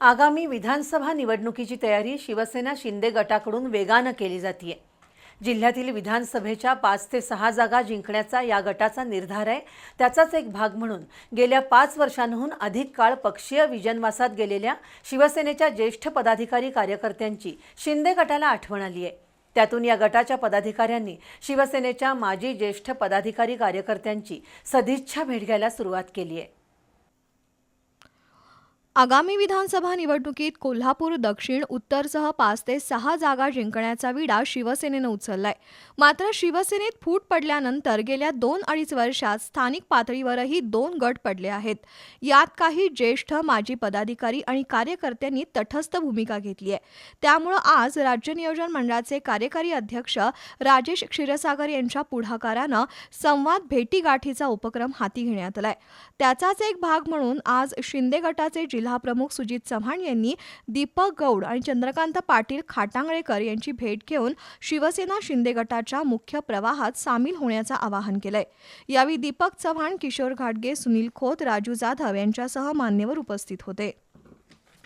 आगामी विधानसभा निवडणुकीची तयारी शिवसेना शिंदे गटाकडून वेगानं केली जाते जिल्ह्यातील विधानसभेच्या पाच ते सहा जागा जिंकण्याचा या गटाचा निर्धार आहे. त्याचाच एक भाग म्हणून गेल्या पाच वर्षांहून अधिक काळ पक्षीय विजनवासात गेलेल्या शिवसेनेच्या ज्येष्ठ पदाधिकारी कार्यकर्त्यांची शिंदे गटाला आठवण आली आहे. त्यातून या गटाच्या पदाधिकाऱ्यांनी शिवसेनेच्या माजी ज्येष्ठ पदाधिकारी कार्यकर्त्यांची सदिच्छा भेट घ्यायला सुरुवात केली आहे. आगामी विधानसभा निवडणुकीत कोल्हापूर दक्षिण उत्तरसह पाच ते सहा जागा जिंकण्याचा विडा शिवसेनेनं उचललाय. मात्र शिवसेनेत फूट पडल्यानंतर गेल्या दोन अडीच वर्षात स्थानिक पातळीवरही दोन गट पडले आहेत. यात काही ज्येष्ठ माजी पदाधिकारी आणि कार्यकर्त्यांनी तटस्थ भूमिका घेतली आहे. त्यामुळं आज राज्य नियोजन मंडळाचे कार्यकारी अध्यक्ष राजेश क्षीरसागर यांच्या पुढाकारानं संवाद भेटीगाठीचा उपक्रम हाती घेण्यात आलाय. त्याचाच एक भाग म्हणून आज शिंदे गटाचे जिल्हा जिल्हाप्रमुख सुजित चव्हाण यांनी दीपक गौड आणि चंद्रकांत पाटील खाटांगळेकर यांची भेट घेऊन शिवसेना शिंदे गटाच्या मुख्य प्रवाहात सामील होण्याचं आवाहन केलंय. यावेळी दीपक चव्हाण किशोर घाटगे सुनील खोत राजू जाधव यांच्यासह मान्यवर उपस्थित होते.